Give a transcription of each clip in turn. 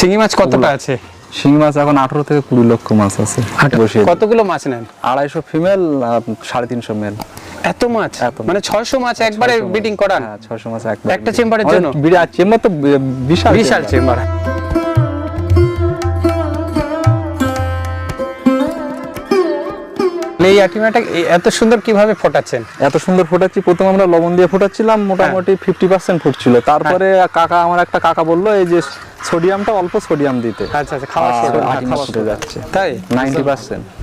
শিঙি মাছ কতটা আছে? শিং মাছ এখন আঠারো থেকে কুড়ি লক্ষ মাছ আছে কতগুলো মাছ নেন? আড়াইশো ফিমেল সাড়ে তিনশো মেল। এত মাছ? মানে ছয়শো মাছ একবারে হ্যাঁ ছয়শো মাছ একবার একটা চেম্বারের জন্য? বিরাট চেম্বার তো বিশাল বিশাল চেম্বার। এই এত সুন্দর কীভাবে ফোটাচ্ছেন? এত সুন্দর ফোটাচ্ছি প্রথম আমরা লবণ দিয়ে ফোটাচ্ছিলাম মোটামুটি ফিফটি পার্সেন্ট ফুটছিল। তারপরে কাকা আমার একটা কাকা বলল এই যে সোডিয়ামটা অল্প সোডিয়াম দিতে। আচ্ছা আচ্ছা খাওয়া ফুটে যাচ্ছে। তাই?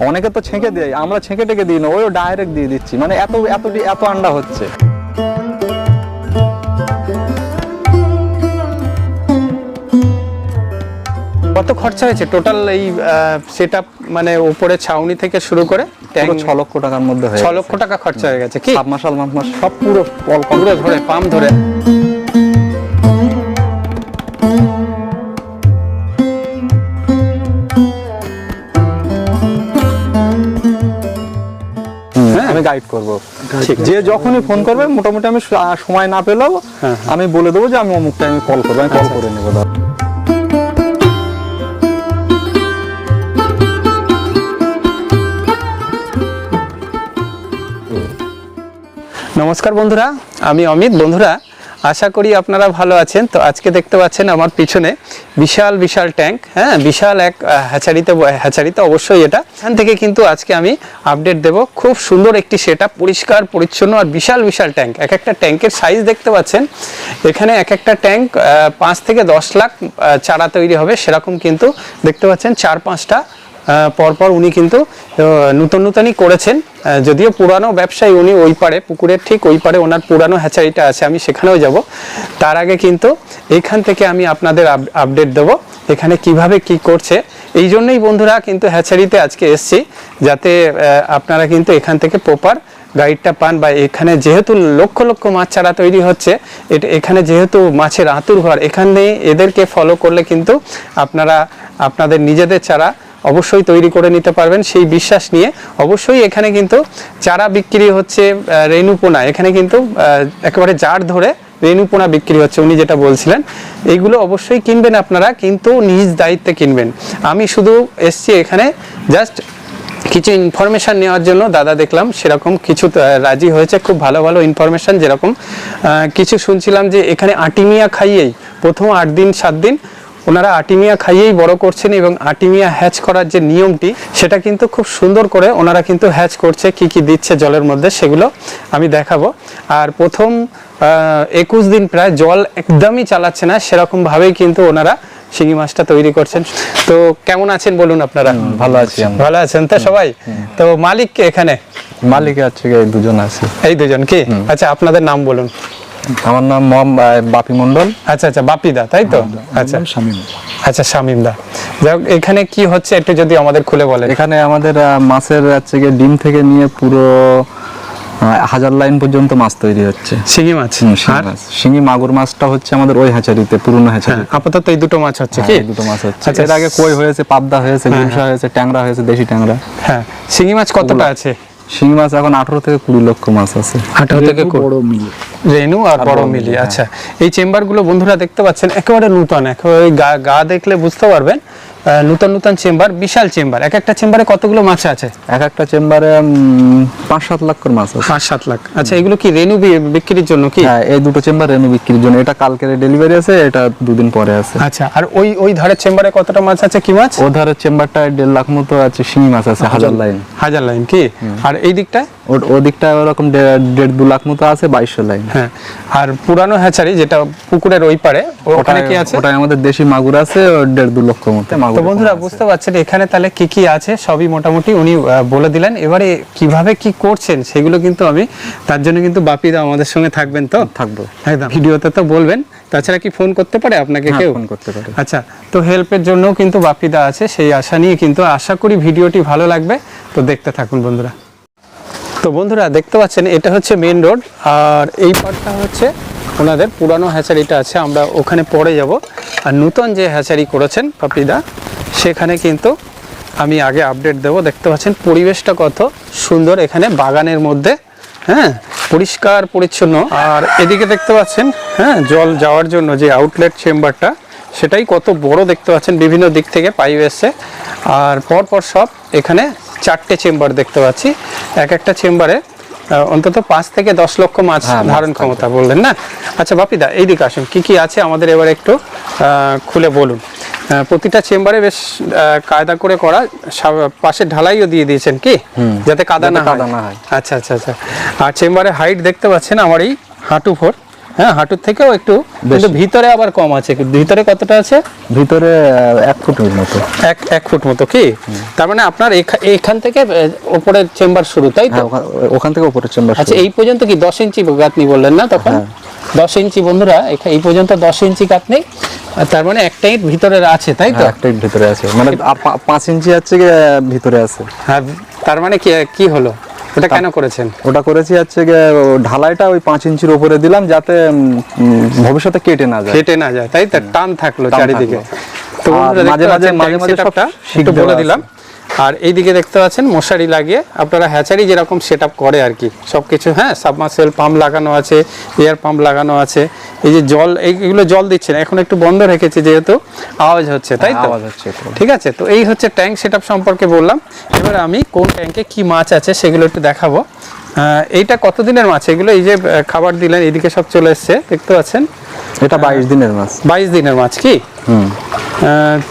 অনেকে তো ছেঁকে দেয় আমরা ছেঁকে টেকে দিই না ওই ডাইরেক্ট দিয়ে দিচ্ছি। মানে এত এত এত আন্ডা হচ্ছে। কত খরচা হয়েছে? টোটাল এই সেটআপ মানে উপরে ছাউনি থেকে শুরু করে ট্যাঙ্ক? ছ লক্ষ টাকার মধ্যে ছ লক্ষ টাকা খরচা হয়ে গেছে কি? সাবমার্শাল মাস সব পুরো পুরো ধরে পাম্প ধরে। আমি গাইড করব। ঠিক যে যখনই ফোন করবে মোটামুটি আমি সময় না পেলেও হ্যাঁ, আমি বলে দেবো যে আমি অমুক টাইমে কল করব আমি কল করে নেব। নমস্কার বন্ধুরা আমি অমিত। বন্ধুরা আশা করি আপনারা ভালো আছেন। তো আজকে দেখতে পাচ্ছেন আমার পিছনে বিশাল বিশাল ট্যাঙ্ক হ্যাঁ? বিশাল এক হ্যাচারিতে হ্যাচারিতে অবশ্যই এটা। এখান থেকে কিন্তু আজকে আমি আপডেট দেব। খুব সুন্দর একটি সেট পরিষ্কার, পরিচ্ছন্ন আর বিশাল বিশাল ট্যাঙ্ক। এক একটা ট্যাঙ্কের সাইজ দেখতে পাচ্ছেন। এখানে এক একটা ট্যাঙ্ক পাঁচ থেকে দশ লাখ চারা তৈরি হবে। সেরকম কিন্তু দেখতে পাচ্ছেন চার, পাঁচটা পরপর উনি কিন্তু নূতন নূতনই করেছেন। যদিও পুরানো ব্যবসায়ী উনি ওই পারে, পুকুরের ঠিক ওই পারে ওনার পুরানো হ্যাচারিটা আছে, আমি সেখানেও যাব। তার আগে কিন্তু এখান থেকে আমি আপনাদের আপডেট দেবো, এখানে কীভাবে কি করছে। এই জন্যই বন্ধুরা কিন্তু হ্যাচারিতে আজকে এসছি, যাতে আপনারা কিন্তু এখান থেকে প্রপার গাইডটা পান বা এখানে যেহেতু লক্ষ লক্ষ মাছ চারা তৈরি হচ্ছে, এটা, এখানে যেহেতু মাছের আতুর ঘর এখানে এদেরকে ফলো করলে কিন্তু আপনারা, আপনাদের নিজেদের চারা অবশ্যই তৈরি করে নিতে পারবেন। সেই বিশ্বাস নিয়ে অবশ্যই এখানে কিন্তু চারা বিক্রি হচ্ছে রেণুপোনা। এখানে কিন্তু একেবারে জার ধরে রেণুপোনা বিক্রি হচ্ছে, উনি যেটা বলছিলেন। এইগুলো অবশ্যই কিনবেন আপনারা, কিন্তু নিজ দায়িত্বে কিনবেন। আমি শুধু এসছি এখানে জাস্ট কিছু ইনফরমেশন নেওয়ার জন্য, দাদা দেখলাম সেরকম কিছু রাজি হয়েছে, খুব ভালো ভালো ইনফরমেশন যেরকম। কিছু শুনছিলাম যে এখানে আটিমিয়া খাইয়েই প্রথম আট দিন, সাত দিন ওনারা আটিমিয়া খাইয়েই বড় করছেন এবং আটিমিয়া হ্যাচ করার যে নিয়মটি সেটা কিন্তু খুব সুন্দর করে ওনারা কিন্তু হ্যাচ করছে কি কি দিচ্ছে জলের মধ্যে সেগুলো আমি দেখাবো। আর প্রথম একুশ দিন প্রায় জল একদমই চালাচ্ছে না সেরকম ভাবেই কিন্তু ওনারা শিঙি মাছটা তৈরি করছেন। তো কেমন আছেন বলুন আপনারা? ভালো আছি ভালো আছেন তো সবাই? তো মালিক কে এখানে? মালিক আছে এই দুজন আছে। এই দুজন কি? আচ্ছা আপনাদের নাম বলুন। আমার নাম মম বাপি মন্ডল আচ্ছা আচ্ছা বাপি দা তাই তো? আচ্ছা। শামিম আচ্ছা শামিম দা। যাই হোক, এখানে কি হচ্ছে একটু যদি আমাদের খুলে বলেন। এখানে আমাদের মাছের হচ্ছে ডিম থেকে নিয়ে পুরো হাজার লাইন পর্যন্ত মাছ তৈরি হচ্ছে। শিঙি মাছ? শিঙি মাগুর মাছটা হচ্ছে আমাদের ওই হ্যাচারিতে পুরনো হ্যাঁ, হ্যাচারি আপাতত এই দুটো মাছ হচ্ছে কি? দুটো মাছ হচ্ছে। আচ্ছা, এর আগে কই হয়েছে পাবদা হয়েছে গুলশা হয়েছে ট্যাংরা হয়েছে দেশি ট্যাংরা। হ্যাঁ শিঙি মাছ কতটা আছে? শিঙি মাছ এখন আঠারো থেকে কুড়ি লক্ষ মাছ আছে। আঠারো থেকে বড় মিলি। রেনু আর বড় মিলি আচ্ছা। এই চেম্বারগুলো বন্ধুরা দেখতে পাচ্ছেন একেবারে নূতন একেবারে গা গা দেখলে বুঝতে পারবেন নূতন নতুন চেম্বার বিশাল চেম্বার। এক একটা চেম্বারে কতগুলো মাছ আছে? এক একটা চেম্বারে পাঁচ সাত লাখ করে মাছ আছে। পাঁচ সাত লাখ। আচ্ছা এগুলো কি রেনু বিক্রির জন্য কি? হ্যাঁ এই দুটো চেম্বার রেনু বিক্রির জন্য। এটা কালকের ডেলিভারি আছে এটা দুদিন পরে আছে। আচ্ছা আর ওই ওই ধারের চেম্বারে কতটা মাছ আছে? কি মাছ? ওধারের চেম্বারটায় দেড় লাখ মতো আছে শিঙি মাছ আছে হাজার লাইন। হাজার লাইন কি? আর এই দিকটায়? ওর ওদিকটা ওরকম দেড় দু লাখ মতো আছে বাইশশো লাইন। হ্যাঁ আর পুরানো হ্যাচারি যেটা পুকুরের ওই পারে ওখানে কি আছে? ওটাই আমাদের দেশি মাগুর আছে দেড় দু লক্ষ মতো। তো বন্ধুরা বুঝতে পারছেন এখানে তাহলে কি কি আছে? সবই মোটামুটি উনি বলে দিলেন। এবারে কীভাবে কি করছেন সেগুলো কিন্তু আমি তার জন্য কিন্তু বাপিদা আমাদের সঙ্গে থাকবেন তো? থাকব। একদম। ভিডিওতে তো বলবেন তাছাড়া কি ফোন করতে পারে আপনাকে হ্যাঁ, কেউ? ফোন করতে পারে। আচ্ছা তো হেল্পের জন্যও কিন্তু বাপিদা আছে সেই আশা নিয়ে কিন্তু আশা করি ভিডিওটি ভালো লাগবে তো দেখতে থাকুন বন্ধুরা। তো বন্ধুরা দেখতে পাচ্ছেন, এটা হচ্ছে মেন রোড আর এই পার্টটা হচ্ছে ওনাদের পুরানো হ্যাচারিটা আছে, আমরা ওখানে পরে যাব। আর নূতন যে হ্যাচারি করেছেন পাপিদা, সেখানে কিন্তু আমি আগে আপডেট দেব। দেখতে পাচ্ছেন, পরিবেশটা কত সুন্দর এখানে বাগানের মধ্যে হ্যাঁ পরিষ্কার, পরিচ্ছন্ন। আর এদিকে দেখতে পাচ্ছেন হ্যাঁ জল যাওয়ার জন্য যে আউটলেট চেম্বারটা সেটাই কত বড় দেখতে পাচ্ছেন, বিভিন্ন দিক থেকে পাইপ এসছে। আর পর পর সব এখানে চারটে চেম্বার দেখতে পাচ্ছি। এক একটা চেম্বারে অন্তত পাঁচ থেকে দশ লক্ষ মাছ হ্যাঁ, ধারণ ক্ষমতা বললেন না? আচ্ছা বাপিদা এইদিকে আসুন কি কি আছে আমাদের এবার একটু আহ, খুলে বলুন। প্রতিটা চেম্বারে বেশ কায়দা করে করা পাশে ঢালাইও দিয়ে দিয়েছেন কি? যাতে কাদা না কাদা না হয়। আচ্ছা আচ্ছা আচ্ছা। আর চেম্বারে হাইট দেখতে পাচ্ছেন আমার এই হাঁটু ফোর হ্যাঁ হাঁটুর থেকেও একটু কিন্তু ভিতরে আবার কম আছে। ভিতরে কতটা আছে? ভিতরে এক ফুট মতো। এক এক ফুট মতো কি? তার মানে আপনার এখান থেকে ওপরের চেম্বার শুরু তাই তো? হ্যাঁ ওখান থেকে উপরের চেম্বার আচ্ছা এই পর্যন্ত কি দশ ইঞ্চি গাঁথনি বললেন না তখন? হ্যাঁ। দশ ইঞ্চি বন্ধুরা এই পর্যন্ত দশ ইঞ্চি গাঁথনি তার মানে একটা ইট ভিতরে আছে তাই তো? একটা ইট ভিতরে আছে। মানে পাঁচ ইঞ্চি আছে ভিতরে আছে। হ্যাঁ তার মানে কি কি হলো? এটা কেন করেছেন? ওটা করেছি হচ্ছে ঢালাইটা ওই পাঁচ ইঞ্চির উপরে দিলাম যাতে ভবিষ্যতে কেটে না যায়। কেটে না যায় তাই তো? টান থাকল চারিদিকে। তো মাঝে মাঝে- মাঝে মাঝে সবটা একটু বলে দিলাম। আর এইদিকে দেখতে পাচ্ছেন মশারি লাগিয়ে আপনারা হ্যাচারি যেরকম সেট করে আর কি। সব কিছু হ্যাঁ সাবমার্সেল পাম্প লাগানো আছে এয়ার পাম্প লাগানো আছে। এই যে জল এইগুলো জল দিচ্ছে না এখন একটু বন্ধ রেখেছে যেহেতু আওয়াজ হচ্ছে তাই তো? আওয়াজ হচ্ছে ঠিক আছে তো এই হচ্ছে ট্যাঙ্ক সেট সম্পর্কে বললাম। এবার আমি কোন ট্যাঙ্কে কি মাছ আছে সেগুলো একটু দেখাবো। এইটা কতদিনের মাছ? এগুলো এই যে খাবার দিলেন এদিকে সব চলে এসছে দেখতে পাচ্ছেন? এটা বাইশ দিনের মাছ। বাইশ দিনের মাছ কি?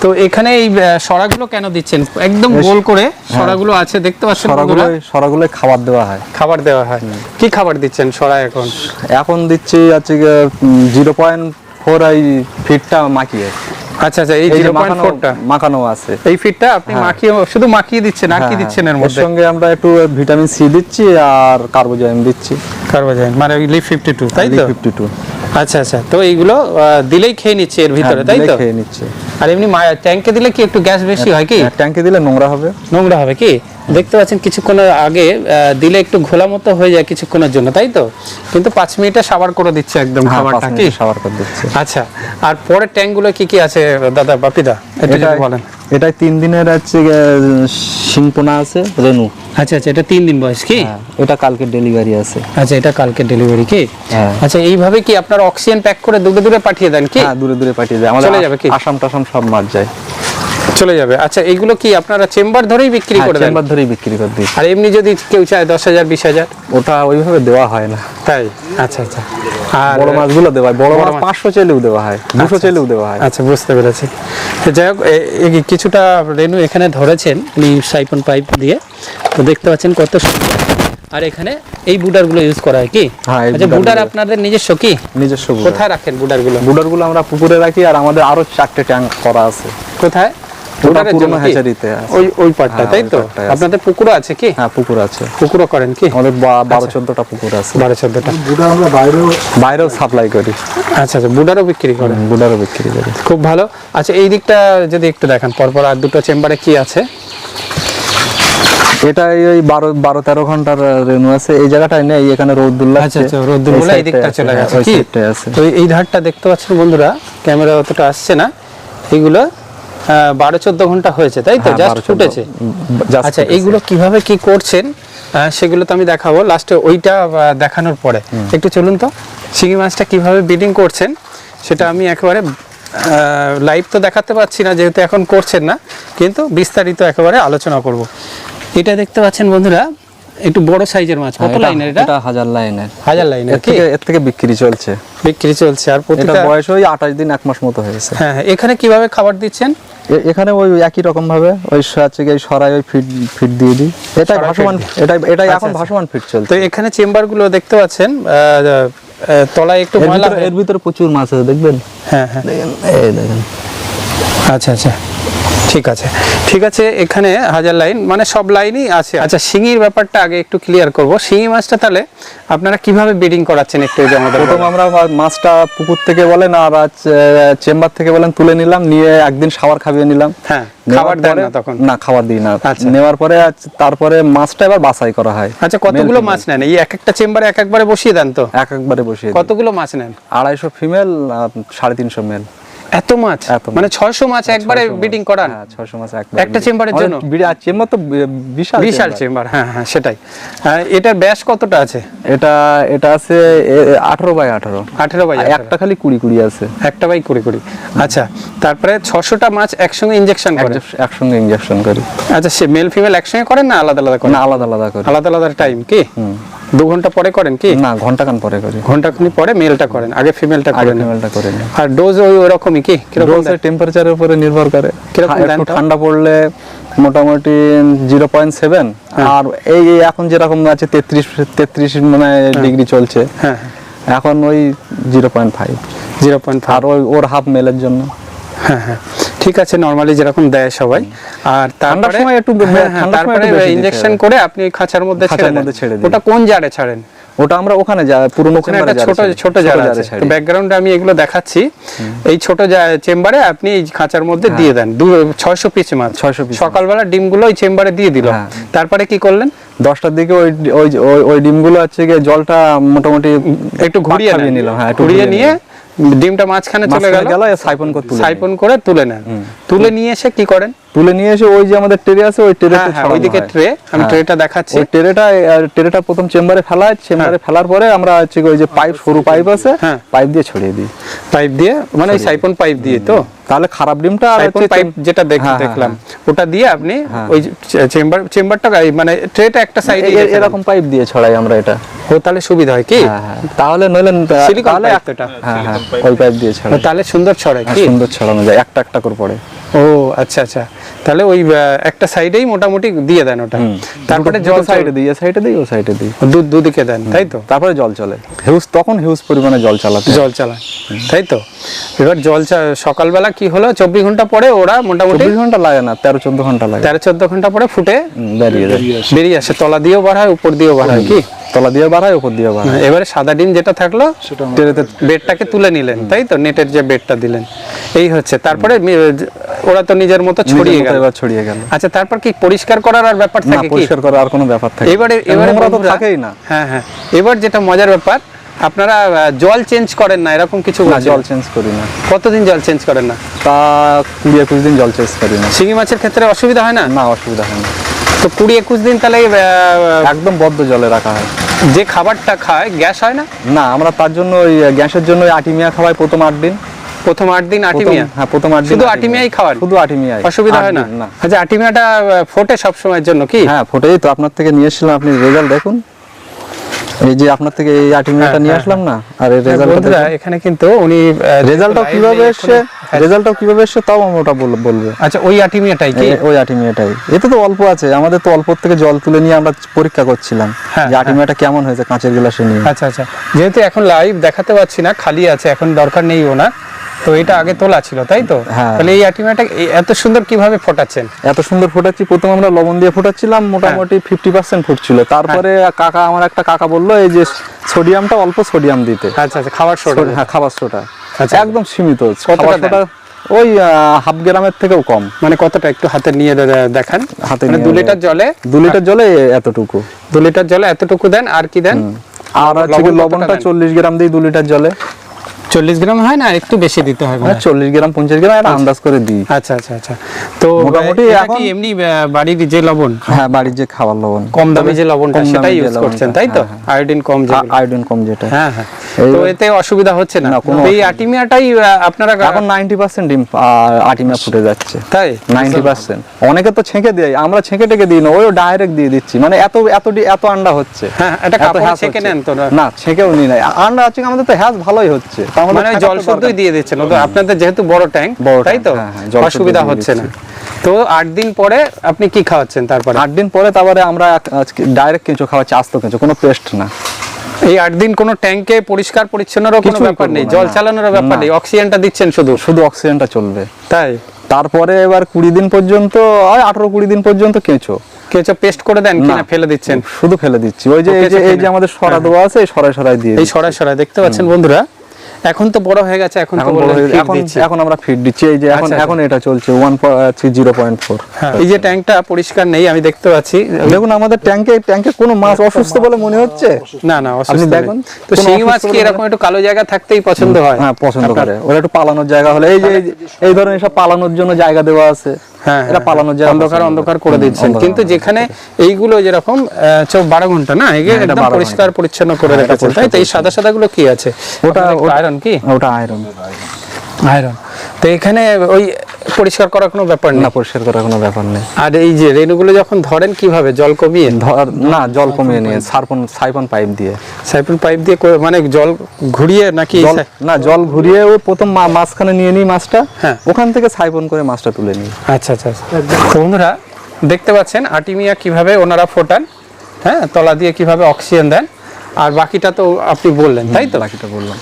তো এখানে এই সরাগুলো কেন দিচ্ছেন? একদম গোল করে সরাগুলো আছে দেখতে পাচ্ছেন সরাগুলো? সরাগুলো খাবার দেওয়া হয়। খাবার দেওয়া হয়। কি খাবার দিচ্ছেন সরা এখন? এখন দিচ্ছি হচ্ছে জিরো পয়েন্ট ফোর এই ফিটটা মাখিয়ে। আচ্ছা আচ্ছা এই এই যে জিরো পয়েন্ট মাখানো আছে। এই ফিটটা আপনি মাখিয়ে শুধু মাখিয়ে দিচ্ছেন আর কি হ্যাঁ, দিচ্ছেন এর এর সঙ্গে আমরা একটু ভিটামিন সি দিচ্ছি আর কার্বোজাইম দিচ্ছি। কার্বোজাইন মানে লিফ ফিফটি টু তাই তো? ফিফটি টু আচ্ছা আচ্ছা তো এইগুলো দিলেই খেয়ে নিচ্ছে এর ভিতরে তাই তো? হ্যাঁ, খেয়ে নিচ্ছে। আর এমনি ট্যাঙ্কে দিলে কি একটু গ্যাস বেশি হয় কি? ট্যাঙ্কে দিলে নোংরা হবে। নোংরা হবে কি? দেখতে পাচ্ছেন কিছুক্ষণের আগে দিলে একটু ঘোলা মতো হয়ে যায় কিছুক্ষণের জন্য তাই তো? কিন্তু পাঁচ মিনিটে সাবার করে দিচ্ছে একদম হ্যাঁ, খাবারটা কি? সাবার করে দিচ্ছে। আচ্ছা আর পরের ট্যাঙ্কগুলো কি কি আছে দাদা বাপিদা? এটাই বলেন। এটাই তিন দিনের হচ্ছে সিংপোনা আছে রেনু। আচ্ছা আচ্ছা এটা তিন দিন বয়স কি? হ্যাঁ, এটা কালকে ডেলিভারি আছে। আচ্ছা এটা কালকে ডেলিভারি কি? হ্যাঁ। আচ্ছা এইভাবে কি আপনার অক্সিজেন প্যাক করে দূরে দূরে পাঠিয়ে দেন কি? হ্যাঁ দূরে দূরে পাঠিয়ে যায় আমাদের চলে যাবে কি? আসাম টাসাম সব মাছ যায়। চলে যাবে। আচ্ছা এইগুলো কি আপনারা চেম্বার ধরেই বিক্রি করে দেন? চেম্বার ধরেই বিক্রি করে দিই। আর এমনি যদি কেউ চায় দশ হাজার বিশ হাজার? ওটা ওইভাবে দেওয়া হয় না। তাই? আচ্ছা আচ্ছা। আর বড় মাছগুলো দেওয়া হয়। বড় বড় মাছ। পাঁচশো চেলেও দেওয়া হয়। দুশো চেলেও দেওয়া হয়। আচ্ছা বুঝতে পেরেছি। তো যাই হোক কিছুটা রেনু এখানে ধরেছেন উনি সাইপন পাইপ দিয়ে। তো দেখতে পাচ্ছেন কত সুন্দর। আর এখানে এই বুডারগুলো ইউজ করা হয় কি? হ্যাঁ, আচ্ছা বুডার আপনাদের নিজস্ব কি? নিজস্ব বুডার। কোথায় রাখেন বুডারগুলো? বুডারগুলো আমরা পুকুরে রাখি আর আমাদের আরও চারটে ট্যাঙ্ক করা আছে। কোথায়? ওটা বুডারের জন্য পুরোনো কি? হ্যাচারিতে ওই ওই পাটটা তাই তো? আপনাদের পুকুরও আছে কি? হ্যাঁ পুকুর আছে। পুকুরও করেন কি? আমাদের পুকুর আছে। আমরা বাইরেও বাইরেও সাপ্লাই করি। আচ্ছা আচ্ছা বুডারও বিক্রি করেন? বুডারও বিক্রি করি। খুব ভালো। আচ্ছা এই দিকটা যদি একটু দেখান পরপর আর দুটো চেম্বারে কি আছে? এটা ওই বারো বারো তেরো ঘণ্টার রেনু আছে। এই জায়গাটায় নেই এখানে আচ্ছা আচ্ছা রোদ্দুর এই দিকটা চলে গেছে। আছে। তো এই ধারটা দেখতে পাচ্ছেন বন্ধুরা ক্যামেরা অতটা আসছে না। এগুলো বারো চোদ্দ ঘণ্টা হয়েছে তাই তো? হ্যাঁ, জাস্ট 12 14 ফুটেছে? আচ্ছা এইগুলো কীভাবে কি করছেন? সেগুলো তো আমি দেখাবো। লাস্টে ওইটা দেখানোর পরে। একটু চলুন তো। শিঙি মাছটা কীভাবে বিডিং করছেন সেটা আমি একেবারে লাইভ তো দেখাতে পাচ্ছি না যেহেতু এখন করছেন না কিন্তু বিস্তারিত একেবারে আলোচনা করব। এটা দেখতে পাচ্ছেন বন্ধুরা একটু বড় সাইজের মাছ। হ্যাঁ, কত লাইনের এটা? এটা হাজার লাইনের। হাজার লাইনের কি থেকে এর থেকে বিক্রি চলছে। বিক্রি চলছে আর প্রতিটা বয়স ওই আঠাশ দিন এক মাস মতো হয়েছে। হ্যাঁ হ্যাঁ এখানে কীভাবে খাবার দিচ্ছেন? এখানে ওই একই রকম ভাবে ওই হচ্ছে গিয়ে সরাই ওই ফিট ফিট দিয়ে দিই। এটা ভাসমান এটা এটাই এটাই আচ্ছা, এখন আচ্ছা। ভাসমান ফিট চলছে। তো এখানে চেম্বারগুলো দেখতে পাচ্ছেন তলায় একটু ময়লা এর ভিতরে প্রচুর মাছ আছে দেখবেন? হ্যাঁ হ্যাঁ। এই দেখেন। আচ্ছা আচ্ছা। ঠিক আছে। ঠিক আছে এখানে হাজার লাইন মানে সব লাইনই আছে। আচ্ছা শিঙির ব্যাপারটা আগে একটু ক্লিয়ার করব। শিঙি মাছটা তাহলে আপনারা কীভাবে ব্রিডিং করাচ্ছেন একটু আমাদের প্রথম আমরা মাছটা পুকুর থেকে বলেন আর চেম্বার থেকে বলেন তুলে নিলাম নিয়ে একদিন সাবার খাইয়ে নিলাম। হ্যাঁ খাবার দেন না তখন। না খাবার দিই না। আচ্ছা। নেওয়ার পরে তারপরে মাছটা এবার বাছাই করা হয়। আচ্ছা কতগুলো মাছ নেন? এই এক একটা চেম্বারে এক একবারে বসিয়ে দেন তো? এক একবারে বসিয়ে কতগুলো মাছ নেন? আড়াইশো ফিমেল সাড়ে তিনশো মেল এত মাছ? মানে ছয়শো মাছ একবারে 600 মাছ। বিডিং করান? হ্যাঁ ছয়শো মাছ একবার একটা চেম্বারের জন্য? বিরাট চেম্বার তো বিশাল বিশাল চেম্বার। হ্যাঁ হ্যাঁ সেটাই। এটার ব্যাস কতটা আছে? এটা এটা আছে আঠারো বাই আঠারো। আঠেরো বাই একটা খালি কুড়ি কুড়ি আছে। একটা বাই কুড়ি কুড়ি। আচ্ছা তারপরে ছশোটা মাছ একসঙ্গে ইনজেকশন করে? একসঙ্গে ইনজেকশন করি। আচ্ছা সে মেল ফিমেল একসঙ্গে করেন না আলাদা আলাদা করেন না আলাদা আলাদা করি। আলাদা আলাদা টাইম কি? দু ঘণ্টা পরে করেন কি? না ঘণ্টা কান পরে করি। ঘণ্টা খানি পরে মেলটা করেন আগে ফিমেলটা করেন। ফিমেলটা করে নিই। আর ডোজ ওই ওরকমই কি? কীরকম টেম্পারেচারের উপরে নির্ভর করে। কীরকম হ্যাঁ, ঠান্ডা পড়লে মোটামুটি জিরো পয়েন্ট সেভেন হ্যাঁ। আর এই এখন যেরকম আছে তেত্রিশ তেত্রিশ মানে ডিগ্রি চলছে হ্যাঁ এখন ওই zero point five zero point আর ওই ওর হাফ মেলের জন্য। হ্যাঁ হ্যাঁ। ঠিক আছে নরমালি যেরকম দেয় সবাই। আর ঠান্ডার তারপরে সময় একটু হ্যাঁ, হ্যাঁ, তারপরে ইনজেকশন করে আপনি খাঁচার মধ্যে ছেড়ে দেন। মধ্যে ছেড়ে ওটা কোন জারে ছাড়েন? ওটা আমরা ওখানে যা পুরোনো ওখানে একটা ছোট ছোট জার আছে। ব্যাকগ্রাউন্ডে আমি এগুলো দেখাচ্ছি। এই ছোট চেম্বারে আপনি এই খাঁচার মধ্যে দিয়ে দেন। দু ছয়শো পিস মাছ 600 পিস। সকালবেলা ডিমগুলো ওই চেম্বারে দিয়ে দিল। হ্যাঁ। তারপরে কি করলেন? দশটার দিকে ওই ওই ওই- ডিমগুলো হচ্ছে গিয়ে জলটা মোটামুটি একটু ঘুরিয়ে নিলাম হ্যাঁ ঘুরিয়ে নিয়ে ডিমটা মাঝখানে চলে গেল। গেল সাইপন করে তুলে করে তুলে নেন তুলে নিয়ে এসে কি করেন। তুলে নিয়ে এসে ওই যে আমাদের ট্রে আছে ওই ট্রেতে হ্যাঁ হ্যাঁ ওইদিকে ট্রে আমি ট্রেটা দেখাচ্ছি। ওই ট্রেটা ট্রেটা প্রথম চেম্বারে ফেলা হয়। চেম্বারে ফেলার পরে আমরা হচ্ছে ওই যে পাইপ সরু পাইপ আছে হ্যাঁ। পাইপ দিয়ে ছড়িয়ে দিই। পাইপ দিয়ে মানে ওই সাইপন পাইপ দিয়ে তো? তাহলে খারাপ ডিমটা আর হচ্ছে পাইপ যেটা দেখ- হ্যাঁ, হ্যাঁ, দেখলাম ওটা দিয়ে আপনি ওই চেম্বার চেম্বারটা মানে ট্রেটা একটা সাইডে এরকম পাইপ দিয়ে ছড়াই আমরা এটা। ও তাহলে সুবিধা হয় কি? হ্যাঁ হ্যাঁ। তাহলে নইলে সিলিকন তাহলে পাইপ এটা। হ্যাঁ হ্যাঁ ওই পাইপ দিয়ে ছড়াই। তাহলে সুন্দর ছড়ায় হ্যাঁ, কি? সুন্দর ছড়ানো যায় একটা একটা করে পড়ে। ও আচ্ছা আচ্ছা। তাহলে ওই একটা সাইডেই মোটামুটি দিয়ে দেন ওটা। তারপরে জল সাইডে দিই সাইডে দিই ও সাইডে দিই দুধ দুদিকে দেন তাই তো? তারপরে জল চলে। হিউজ তখন হিউজ পরিমাণে জল চালাতে জল চালায় তাই তো? এবার জল সকালবেলা কি হলো? চব্বিশ ঘণ্টা পরে ওরা মোটামুটি চব্বিশ ঘণ্টা লাগে না তেরো চোদ্দ ঘণ্টা লাগে। তেরো চোদ্দ ঘণ্টা পরে ফুটে বেরিয়ে যায়। বেরিয়ে আসে। তলা দিয়েও বাড়ায় উপর দিয়েও বাড়ায় কি? তলা দিয়ে বাড়ায় উপর দিয়ে বাড়ায়। এবারে সাদা ডিম যেটা থাকল টেরেতে বেডটাকে তুলে নিলেন তাই তো? নেটের যে বেডটা দিলেন। এই হচ্ছে। তারপরে ওরা তো নিজের মতো ছড়িয়ে গেল। এবার ছড়িয়ে গেল। আচ্ছা তারপর কি পরিষ্কার করার আর ব্যাপার থাকে কি? পরিষ্কার করার আর কোনো ব্যাপার থাকে এবারে এবারে তো থাকেই না। হ্যাঁ হ্যাঁ। এবার যেটা মজার ব্যাপার আপনারা জল চেঞ্জ করেন না এরকম কিছু না জল চেঞ্জ করি না। কতদিন জল চেঞ্জ করেন না? তা কুড়ি একুশ দিন জল চেঞ্জ করি না। শিঙি মাছের ক্ষেত্রে অসুবিধা হয় না? না অসুবিধা হয় না। তো কুড়ি একুশ দিন তাহলে একদম বদ্ধ জলে রাখা হয়। যে খাবারটা খায় গ্যাস হয় না? না আমরা তার জন্য ওই গ্যাসের জন্য ওই আটিমিয়া খাওয়াই প্রথম আট দিন। প্রথম আট দিন আটিমিয়া? হ্যাঁ প্রথম আট দিন শুধু আটিমিয়াই খাওয়ার? শুধু আটিমিয়াই। অসুবিধা হয় না? আচ্ছা আটিমিয়াটা ফোটে সব সময়ের জন্য কি? হ্যাঁ ফোটেই তো। আপনার থেকে নিয়ে এসেছিলাম আপনি রেজাল্ট দেখুন। এই যে আপনার থেকে এই হ্যাঁ, নিয়ে হ্যাঁ, আসলাম না? আর এই হ্যাঁ, রেজাল্টটা এখানে কিন্তু উনি রেজাল্টটা কীভাবে রেজাল্টটা কীভাবে এসছে তাও আমরা ওটা বল- বলব। আচ্ছা ওই আটিমিয়াটাই কি? ওই আটিমিয়াটাই এতে তো অল্প আছে আমাদের তো অল্প থেকে জল তুলে নিয়ে আমরা পরীক্ষা করছিলাম। হ্যাঁ, যে আটিমিয়াটা কেমন হয়েছে কাঁচের গ্লাসে নিয়ে। আচ্ছা আচ্ছা। যেহেতু এখন লাইভ দেখাতে পাচ্ছি না খালি আছে এখন দরকার নেই ওনার। তো এটা আগে তোলা ছিল তাই তো? হ্যাঁ। তাহলে এই আটিমিয়াটা এত সুন্দর কীভাবে ফোটাচ্ছেন? এত সুন্দর ফোটাচ্ছি প্রথম আমরা লবণ দিয়ে ফোটাচ্ছিলাম হ্যাঁ। মোটামুটি ফিফটি পার্সেন্ট ফুটছিল। তারপরে কাকা আমার একটা কাকা বলল এই যে সোডিয়ামটা অল্প সোডিয়াম দিতে। আচ্ছা আচ্ছা খাবার সোডা। হ্যাঁ খাবার সোটা আচ্ছা। একদম সীমিত। খাবার? ওই হাফ গ্রামের থেকেও কম। মানে কতটা একটু হাতে নিয়ে দেখান? হাতে মানে দু লিটার জলে? দু লিটার জলে এতটুকু। দু লিটার জলে এতটুকু দেন আর কি দেন? আর হচ্ছে লবণটা? চল্লিশ গ্রাম দিই দু লিটার জলে। চল্লিশ গ্রাম হয় না? একটু বেশি দিতে হয় মনে হয়। চল্লিশ গ্রাম পঞ্চাশ গ্রাম এটা আন্দাজ করে দিই। আচ্ছা আচ্ছা আচ্ছা। তো মোটামুটি এখন- এমনি বাড়ির যে লবণ? হ্যাঁ বাড়ির যে খাবার লবণ। কম দামি যে লবণটা সেটাই ইউজ করছেন তাই তো? হ্যাঁ, আয়োডিন কম যে আয়োডিন কম যেটা। হ্যাঁ হ্যাঁ। তো এতে অসুবিধা হচ্ছে না? না, এই আটিমিয়াটাই আপনারা এখন নাইনটি পার্সেন্ট ডিম আহ, আটিমা ফুটে যাচ্ছে। তাই? Ninety percent. অনেকে তো ছেঁকে দেয় আমরা ছেঁকে টেকে দিই না ওই ডাইরেক্ট দিয়ে দিচ্ছি। মানে এত এত এত আন্ডা হচ্ছে। হ্যাঁ, একটা এত কাপড়ে ছেঁকে। নেন তো না? না ছেঁকেও নি। নাই আন্ডা আছে আমাদের তো হ্যাস ভালোই হচ্ছে। মানে জল শুদ্ধই দিয়ে দিচ্ছেন আপনাদের যেহেতু বড় ট্যাঙ্ক তাই তো? হ্যাঁ, হ্যাঁ, অসুবিধা হচ্ছে না। তো আট দিন পরে আপনি কি খাওয়াচ্ছেন তারপরে? আট দিন পরে তারপরে আমরা ডাইরেক্ট কেঁচো খাওয়াচ্ছি আস্ত কেঁচো কোনো পেস্ট না। এই আট দিন কোনো ট্যাঙ্কে পরিষ্কার পরিচ্ছন্নরও কোনো ব্যাপার নেই জল চালানোর ব্যাপার। নেই অক্সিজেনটা দিচ্ছেন শুধু। শুধু অক্সিজেনটা চলবে। তাই? তারপরে এবার কুড়ি দিন পর্যন্ত ওই আঠারো কুড়ি দিন পর্যন্ত কেঁচো। কিছু পেস্ট করে দেন কিনা ফেলে দিচ্ছেন? শুধু ফেলে দিচ্ছি। ওই যে এই যে কেঁচো আমাদের সরা দেওয়া আছে এই সরাই সরাই দিয়ে এই সরাই সরাই দেখতে পাচ্ছেন বন্ধুরা? এখন তো বড় হয়ে গেছে এখন তো এখন এখন আমরা ফিড দিচ্ছি। এই যে এখন আচ্ছা, এখন এটা চলছে ওয়ান জিরো পয়েন্ট ফোর হ্যাঁ, এই যে ট্যাঙ্কটা পরিষ্কার নেই আমি দেখতে পাচ্ছি। দেখুন আমাদের ট্যাঙ্কে ট্যাঙ্কে কোনো মাছ অসুস্থ বলে মনে হচ্ছে? না না অসুস্থ আপনি দেখুন, তো শিং মাছ কি এরকম একটু কালো জায়গা থাকতেই পছন্দ হয়? হ্যাঁ পছন্দ করে। ওরা একটু পালানোর জায়গা হলে এই যে এই ধরনের সব পালানোর জন্য জায়গা দেওয়া আছে। এটা পালানো যায় অন্ধকার অন্ধকার করে। দিচ্ছেন। কিন্তু যেখানে এইগুলো যেরকম বারো ঘণ্টা না? হ্যাঁ, এটা একদম পরিষ্কার পরিচ্ছন্ন করে রেখেছে রেখেছেন। তাই তো এই সাদা সাদা গুলো কি আছে? ওটা- আয়রন কি? ওটা আয়রন আয়রন। তো এখানে ওই পরিষ্কার করার কোনো ব্যাপার না না পরিষ্কার করার কোনো ব্যাপার নেই। আর এই যে রেণুগুলো যখন ধরেন কীভাবে জল কমিয়ে? ধর না জল কমিয়ে নিয়ে সারপন সাইপন পাইপ দিয়ে। সাইফুল পাইপ দিয়ে মানে জল ঘুরিয়ে নাকি না জল ঘুরিয়ে ও প্রথম মাঝখানে নিয়ে নিই মাছটা হ্যাঁ। ওখান থেকে সাইপন করে মাছটা তুলে নিই। আচ্ছা আচ্ছা আচ্ছা। বন্ধুরা দেখতে পাচ্ছেন আটিমিয়া কীভাবে ওনারা ফোটান হ্যাঁ তলা দিয়ে কীভাবে অক্সিজেন দেন। আর বাকিটা তো আপনি বললেন তাই তো? বাকিটা বললাম।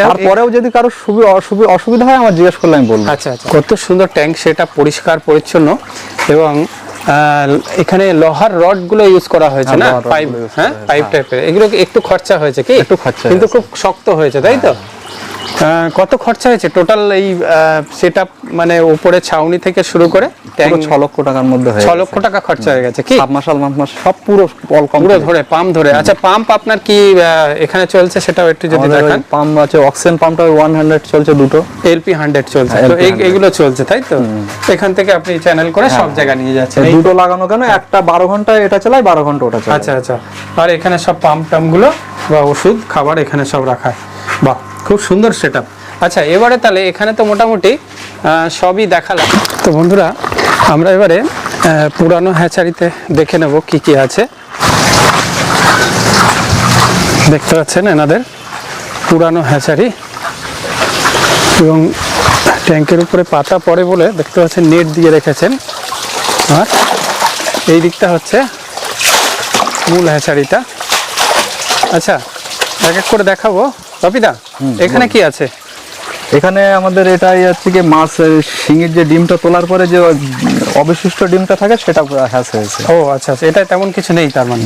তারপরেও যদি কারও সুবি- অসুবিধা হয় আমার জিজ্ঞেস করলে আমি বলব। আচ্ছা আচ্ছা। কত সুন্দর ট্যাঙ্ক সেটা পরিষ্কার পরিচ্ছন্ন এবং এখানে লোহার রডগুলো ইউজ করা হয়েছে হ্যাঁ, না? পাইপ হ্যাঁ পাইপ টাইপের এগুলো একটু খরচা হয়েছে কি? একটু খরচা কিন্তু খুব শক্ত হয়েছে তাই তো? আহ, কত খরচা হয়েছে? টোটাল এই সেটা মানে উপরে ছাউনি থেকে শুরু করে ট্যাঙ্ক ছ লক্ষ টাকার মধ্যে হয়ে ছ লক্ষ টাকা খরচা হয়ে গেছে কি? সাবমার্শাল মাস সব পুরো পুরো ধরে পাম্প ধরে। আচ্ছা পাম্প আপনার কি এখানে চলছে সেটাও একটু যদি দেখান। পাম্প আছে অক্সিজেন পাম্পটা ওয়ান হান্ড্রেড চলছে দুটো। এলপি হান্ড্রেড চলছে। হ্যাঁ, তো LP এই এগুলো চলছে তাই তো? এখান থেকে আপনি চ্যানেল করে সব জায়গায় নিয়ে যাচ্ছেন দুটো লাগানো কেন? একটা বারো ঘণ্টা এটা চালাই বারো ঘণ্টা ওটা চালাই। আচ্ছা আচ্ছা। আর এখানে সব পাম্প টাম্পগুলো বা ওষুধ খাবার এখানে সব রাখা। বাহ, খুব সুন্দর সেট আচ্ছা এবারে তাহলে এখানে তো মোটামুটি সবই দেখালাম। তো বন্ধুরা, আমরা এবারে পুরানো হ্যাচারিতে দেখে নেব কি কি আছে। দেখতে পাচ্ছেন এনাদের পুরানো হ্যাচারি এবং ট্যাঙ্কের উপরে পাতা পড়ে বলে দেখতে পাচ্ছেন নেট দিয়ে রেখেছেন। আর এই দিকটা হচ্ছে মূল হ্যাচারিটা আচ্ছা এক এক করে দেখাবো। রবিদা এখানে কি আছে? এখানে আমাদের এটাই হচ্ছে কি মাছ শিঙের যে ডিমটা তোলার পরে যে অবশিষ্ট ডিমটা থাকে সেটা হ্যাস হয়েছে। ও আচ্ছা আচ্ছা এটা তেমন কিছু নেই তার মানে।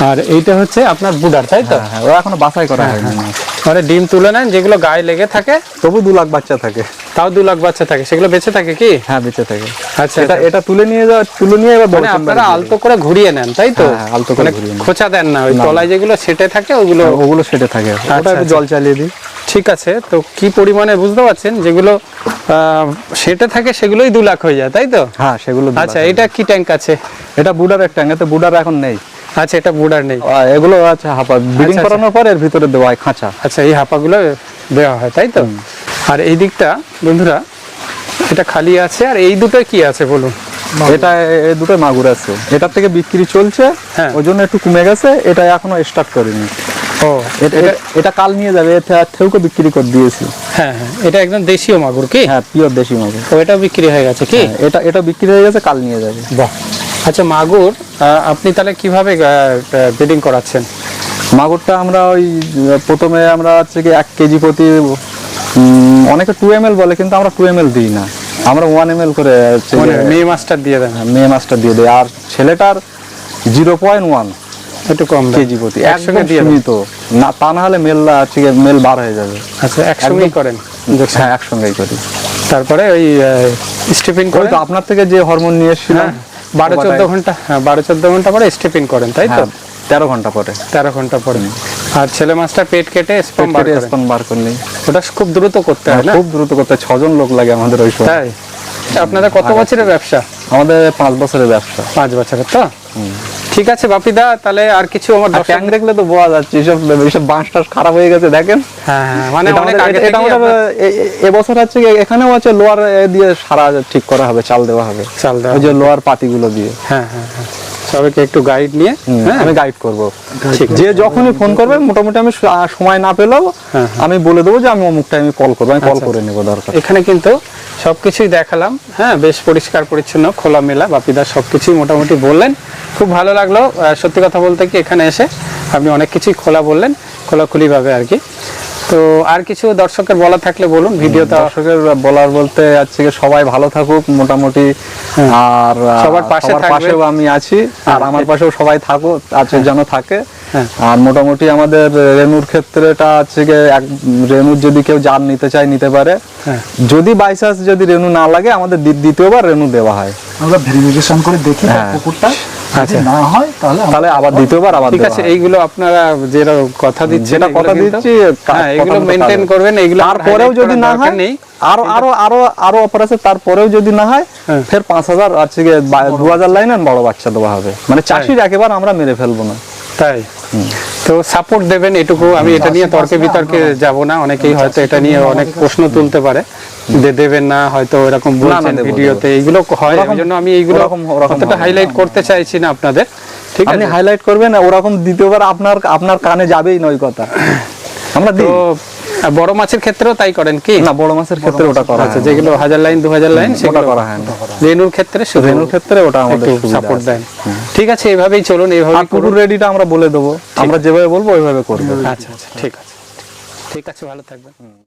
আর এইটা হচ্ছে আপনার বুডার তাই তো? হ্যাঁ ওরা এখনও বাছাই করা হয়নি। মাছ। মানে ডিম তুলে নেন যেগুলো গায়ে লেগে থাকে। তবু দু লাখ বাচ্চা থাকে। তাও দু লাখ বাচ্চা থাকে। সেগুলো বেঁচে থাকে কি? হ্যাঁ বেঁচে থাকে। আচ্ছা এটা আচ্ছা। এটা তুলে নিয়ে যাওয়া তুলে নিয়ে এবার বড় মানে আপনারা আলতো করে ঘুরিয়ে নেন তাই তো? হ্যাঁ, আলতো করে মানে ঘুরিয়ে খোঁচা দেন না ওই। তলায় যেগুলো সেটে থাকে ওগুলো ওগুলো সেটে থাকে। ওটা একটু আচ্ছা। জল চালিয়ে দিই। ঠিক আছে তো কি পরিমাণে বুঝতে পারছেন? যেগুলো আহ, সেটে থাকে সেগুলোই দু লাখ হয়ে যায় তাই তো? হ্যাঁ সেগুলো আচ্ছা এটা কি ট্যাঙ্ক আছে? এটা বুডারের ট্যাঙ্ক এতে বুডার এখন নেই। আচ্ছা এটা বুডার নেই। এগুলো আছে হাফা ব্রিডিং আচ্ছা। করানোর পর এর ভিতরে দেওয়া হয় খাঁচা। আচ্ছা এই হাঁপাগুলো দেওয়া হয় তাই তো? আর এই দিকটা বন্ধুরা এটা খালি আছে আর এই দুটো কি আছে বলুন? এটা এই দুটো মাগুর আছে। এটার থেকে বিক্রি চলছে হ্যাঁ। ওই জন্য একটু কমে গেছে এটা এখনও স্টার্ট করিনি। ও এটা এটা- কাল নিয়ে যাবে থেউকে বিক্রি করে দিয়েছি। হ্যাঁ হ্যাঁ এটা একদম দেশীয় মাগুর কি? হ্যাঁ পিওর দেশি মাগুর। ও এটা বিক্রি হয়ে গেছে কি? হ্যাঁ, এটা এটা বিক্রি হয়ে গেছে কাল নিয়ে যাবে। বাহ। আচ্ছা মাগুর আপনি তাহলে কীভাবে ব্রিডিং করাচ্ছেন? মাগুরটা আমরা ওই প্রথমে আমরা হচ্ছে কি এক কেজি প্রতি অনেকে টু এম বলে কিন্তু আমরা টু এম দিই না। আমরা ওয়ান এম করে মানে গিয়ে, মে মাস্টার দিয়ে দেন। হ্যাঁ, মেয়ে মাছটা দিয়ে দেয় আর ছেলেটার জিরো পয়েন্ট ওয়ান একটু কম কেজি প্রতি। একসঙ্গে দিয়ে সীমিত। না তা না হলে মেল হচ্ছে গিয়ে মেল বার হয়ে যাবে। আচ্ছা একসঙ্গেই করেন? হ্যাঁ একসঙ্গেই করি। তারপরে ওই স্টিপিং করে তো আপনার থেকে যে হরমোন নিয়ে এসেছিলাম হ্যাঁ, বারো চোদ্দ ঘণ্টা হ্যাঁ বারো চোদ্দ ঘণ্টা পরে স্টেপিং করেন তাই তো? হ্যাঁ, তেরো ঘণ্টা পরে। তেরো ঘণ্টা পরে। আর ছেলে মাছটা পেট কেটে স্পন বার স্পন বার ওটা খুব দ্রুত করতে হয় খুব দ্রুত করতে হয়। ছজন লোক লাগে আমাদের ওই সময়। তাই? আপনাদের কত বছরের ব্যবসা? আমাদের পাঁচ বছরের ব্যবসা। পাঁচ বছরের তো? ঠিক আছে বাপিদা তাহলে আর কিছু আমার ট্যাং দেখলে তো বোঝা যাচ্ছে সব সব বাঁশ টাস খারাপ হয়ে গেছে দেখেন। হ্যাঁ হ্যাঁ, মানে এটা অনেক আমাদের- আগে এটা এবছর হচ্ছে এখানেও আছে লোয়ার দিয়ে সারা ঠিক করা হবে চাল দেওয়া হবে। চাল দেওয়া ওই যে লোয়ার পাতিগুলো দিয়ে। হ্যাঁ হ্যাঁ হ্যাঁ। সবাইকে একটু গাইড নিয়ে হ্যাঁ? আমি গাইড করব। ঠিক যে যখনই ফোন করবে মোটামুটি আমি সময় না পেলেও হ্যাঁ, আমি বলে দেবো যে আমি অমুক টাইমে কল করব আমি কল আচ্ছা, করে নেব দরকার। এখানে কিন্তু সবকিছুই দেখালাম হ্যাঁ? বেশ পরিষ্কার পরিচ্ছন্ন খোলামেলা বাপিদা সবকিছুই মোটামুটি বললেন। খুব ভালো লাগল সত্যি কথা বলতে কি এখানে এসে আপনি অনেক কিছুই খোলা বললেন খোলাখুলিভাবে আর কি। তো আর কিছু দর্শকের বলা থাকলে বলুন ভিডিওটা দর্শকের বলার বলতে আজকে সবাই ভালো থাকুক মোটামুটি আর হ্যাঁ। সবার পাশে। পাশেও আমি আছি আর আমার পাশেও সবাই থাকো আছে যেন থাকে হ্যাঁ। আর মোটামুটি আমাদের রেনুর ক্ষেত্রেটা আছে গিয়ে এক রেনুর যদি কেউ জার নিতে চায় নিতে পারে হ্যাঁ। যদি বাই চান্স যদি রেনু না লাগে আমাদের দ্বিতীয়বার রেনু দেওয়া হয় আমরা ভেরিফিকেশন করে দেখি হ্যাঁ। যদি আচ্ছা। না হয় তাহলে তাহলে আবার দ্বিতীয়বার আবার ঠিক আছে এইগুলো আপনারা যেটা কথা দিচ্ছেন যেটা কথা দিচ্ছি হ্যাঁ এগুলো করবেন এগুলো তারপরেও যদি না হয় আরও আরও আরও আরও অফার আছে তারপরেও যদি না হয় হ্যাঁ। ফের পাঁচ হাজার দু হাজার লাইন আর বড় বাচ্চা দেওয়া হবে। মানে চাষির একেবারে আমরা মেরে ফেলব না। তাই? তো সাপোর্ট দেবেন এটুকু। আমি এটা নিয়ে তর্কে বিতর্কে যাব না। অনেকেই হয়তো এটা নিয়ে অনেক প্রশ্ন তুলতে পারে। যে দেবেন না হয়তো এরকম বলছেন ভিডিওতে। এইগুলো হয় এই জন্য আমি এইগুলো অতটা হাইলাইট করতে চাইছি না আপনাদের। ঠিক আপনি হাইলাইট করবেন ওরকম দ্বিতীয়বার আপনার আপনার কানে যাবেই নয় কথা। আমরা তো আহ, বড় মাছের ক্ষেত্রেও তাই করেন কি? না বড় মাছের ক্ষেত্রে ওটা করা আছে যেগুলো হাজার লাইন দু হাজার লাইন সেটা করা হয় রেনুর ক্ষেত্রে রেনুর ক্ষেত্রে ওটা আমাদের সাপোর্ট। দেন। ঠিক আছে এইভাবেই চলুন এইভাবে পুরো রেডিটা আমরা বলে দেবো। আমরা যেভাবে বলব ওইভাবে করব। আচ্ছা আচ্ছা ঠিক আছে। ঠিক আছে ভালো থাকবেন।